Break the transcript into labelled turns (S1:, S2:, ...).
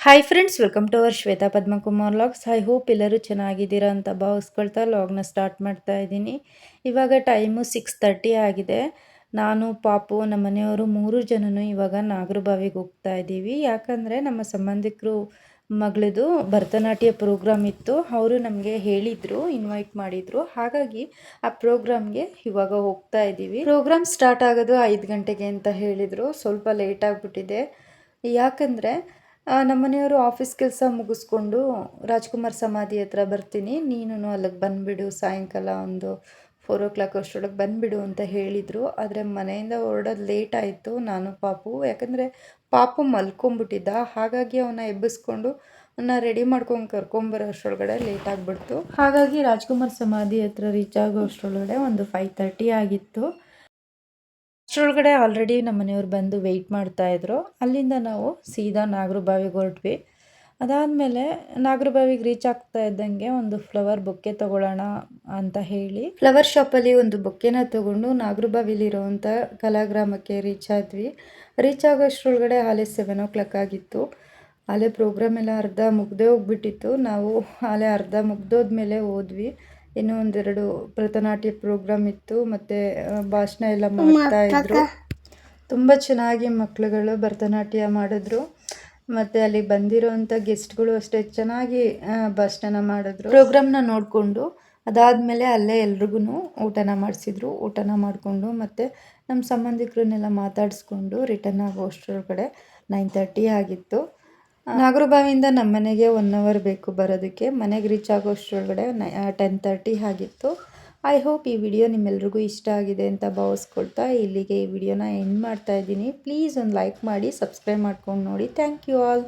S1: Hi friends welcome to our Shweta Padmakumar logs I hope ಎಲ್ಲರೂ ಚೆನ್ನಾಗಿದ್ದೀರಾ ಅಂತ ಭಾವಿಸ್ಕೊಳ್ತಾ ಲಾಗ್ನ start ಮಾಡ್ತಾ ಇದ್ದೀನಿ. ಇವಾಗ ಟೈಮು ಸಿಕ್ಸ್ ತರ್ಟಿ ಆಗಿದೆ. ನಾನು, ಪಾಪು, ನಮ್ಮ ಮನೆಯವರು ಮೂರು ಜನನು ಇವಾಗ ನಾಗರಬಾವಿಗೆ ಹೋಗ್ತಾ ಇದ್ದೀವಿ. ಯಾಕಂದರೆ ನಮ್ಮ ಸಂಬಂಧಿಕರು ಮಗಳದು ಭರತನಾಟ್ಯ ಪ್ರೋಗ್ರಾಮ್ ಇತ್ತು. ಅವರು ನಮಗೆ ಹೇಳಿದರು ಇನ್ವೈಟ್ ಮಾಡಿದರು. ಹಾಗಾಗಿ ಆ ಪ್ರೋಗ್ರಾಮ್ಗೆ ಇವಾಗ ಹೋಗ್ತಾ ಇದ್ದೀವಿ. ಪ್ರೋಗ್ರಾಮ್ ಸ್ಟಾರ್ಟ್ ಆಗೋದು ಐದು ಗಂಟೆಗೆ ಅಂತ ಹೇಳಿದರು. ಸ್ವಲ್ಪ ಲೇಟ್ ಆಗಿಬಿಟ್ಟಿದೆ. ಯಾಕಂದರೆ ನಮ್ಮ ಮನೆಯವರು ಆಫೀಸ್ ಕೆಲಸ ಮುಗಿಸ್ಕೊಂಡು ರಾಜ್ಕುಮಾರ್ ಸಮಾಧಿ ಹತ್ರ ಬರ್ತೀನಿ. ನೀನು ಅಲ್ಲಿಗೆ ಬಂದುಬಿಡು. ಸಾಯಂಕಾಲ ಒಂದು ಫೋರ್ ಓ ಕ್ಲಾಕ್ ಅಷ್ಟರೊಳಗೆ ಬಂದುಬಿಡು ಅಂತ ಹೇಳಿದರು. ಆದರೆ ಮನೆಯಿಂದ ಹೊರಡೋದು ಲೇಟ್ ಆಯಿತು. ನಾನು ಪಾಪು. ಯಾಕಂದರೆ ಪಾಪು ಮಲ್ಕೊಂಬಿಟ್ಟಿದ್ದ ಹಾಗಾಗಿ ಅವನ್ನ ಎಬ್ಬಿಸ್ಕೊಂಡು ಅವನ್ನ ರೆಡಿ ಮಾಡ್ಕೊಂಡು ಕರ್ಕೊಂಬರೋ ಅಷ್ಟರೊಳಗಡೆ ಲೇಟ್ ಆಗಿಬಿಡ್ತು. ಹಾಗಾಗಿ ರಾಜ್ಕುಮಾರ್ ಸಮಾಧಿ ಹತ್ರ ರೀಚ್ ಆಗೋ ಅಷ್ಟರೊಳಗಡೆ ಒಂದು ಫೈವ್ ತರ್ಟಿ ಆಗಿತ್ತು. ಅಷ್ಟರೊಳಗಡೆ ಆಲ್ರೆಡಿ ನಮ್ಮ ಮನೆಯವ್ರು ಬಂದು ವೆಯ್ಟ್ ಮಾಡ್ತಾಯಿದ್ರು ಅಲ್ಲಿಂದ ನಾವು ಸೀದಾ ನಾಗರ ಬಾವಿಗೆ ಹೊರಟ್ವಿ. ಅದಾದಮೇಲೆ ನಾಗರ ಬಾವಿಗೆ ರೀಚ್ ಆಗ್ತಾ ಇದ್ದಂಗೆ ಒಂದು ಫ್ಲವರ್ ಬೊಕ್ಕೆ ತೊಗೊಳ್ಳೋಣ ಅಂತ ಹೇಳಿ ಫ್ಲವರ್ ಶಾಪಲ್ಲಿ ಒಂದು ಬೊಕ್ಕೆನ ತೊಗೊಂಡು ನಾಗರ ಕಲಾಗ್ರಾಮಕ್ಕೆ ರೀಚ್ ಆದ್ವಿ. ರೀಚ್ ಆಗೋಷ್ಟರೊಳಗಡೆ ಹಾಲೆ ಸೆವೆನ್ ಓ ಕ್ಲಾಕ್ ಆಗಿತ್ತು. ಅಲ್ಲೇ ಪ್ರೋಗ್ರಾಮ್ ಎಲ್ಲ ಅರ್ಧ ಮುಗ್ದೇ ಹೋಗ್ಬಿಟ್ಟಿತ್ತು. ನಾವು ಅಲ್ಲೇ ಅರ್ಧ ಮುಗ್ದೋದ್ಮೇಲೆ ಹೋದ್ವಿ. ಇನ್ನೂ ಒಂದೆರಡು ಭರತನಾಟ್ಯ ಪ್ರೋಗ್ರಾಮ್ ಇತ್ತು ಮತ್ತೆ ಭಾಷಣ ಎಲ್ಲ ಮಾಡ್ತಾ ಇದ್ರು. ತುಂಬ ಚೆನ್ನಾಗಿ ಮಕ್ಕಳುಗಳು ಭರತನಾಟ್ಯ ಮಾಡಿದ್ರು. ಮತ್ತೆ ಅಲ್ಲಿ ಬಂದಿರೋವಂಥ ಗೆಸ್ಟ್ಗಳು ಅಷ್ಟೇ ಚೆನ್ನಾಗಿ ಭಾಷಣನ ಮಾಡಿದ್ರು. ಪ್ರೋಗ್ರಾಮ್ನ ನೋಡಿಕೊಂಡು ಅದಾದಮೇಲೆ ಅಲ್ಲೇ ಎಲ್ರಿಗೂ ಊಟನ ಮಾಡಿಸಿದ್ರು. ಊಟನ ಮಾಡಿಕೊಂಡು ಮತ್ತು ನಮ್ಮ ಸಂಬಂಧಿಕರನ್ನೆಲ್ಲ ಮಾತಾಡಿಸ್ಕೊಂಡು ರಿಟರ್ನ್ ಆಗೋ ಅಷ್ಟರೊಳಗಡೆ ನೈನ್ ತರ್ಟಿ ಆಗಿತ್ತು. ನಾಗರಬಾವಿಯಿಂದ ನಮ್ಮ ಮನೆಗೆ ಒನ್ ಅವರ್ ಬೇಕು ಬರೋದಕ್ಕೆ. ಮನೆಗೆ ರೀಚ್ ಆಗೋ ಅಷ್ಟರೊಳಗಡೆ ಟೆನ್ ತರ್ಟಿ ಆಗಿತ್ತು. ಐ ಹೋಪ್ ಈ ವಿಡಿಯೋ ನಿಮ್ಮೆಲ್ರಿಗೂ ಇಷ್ಟ ಆಗಿದೆ ಅಂತ ಭಾವಿಸ್ಕೊಳ್ತಾ ಇಲ್ಲಿಗೆ ಈ ವಿಡಿಯೋನ ಎಂಡ್ ಮಾಡ್ತಾ ಇದ್ದೀನಿ. ಪ್ಲೀಸ್ ಒಂದು ಲೈಕ್ ಮಾಡಿ ಸಬ್ಸ್ಕ್ರೈಬ್ ಮಾಡ್ಕೊಂಡು ನೋಡಿ. Thank you all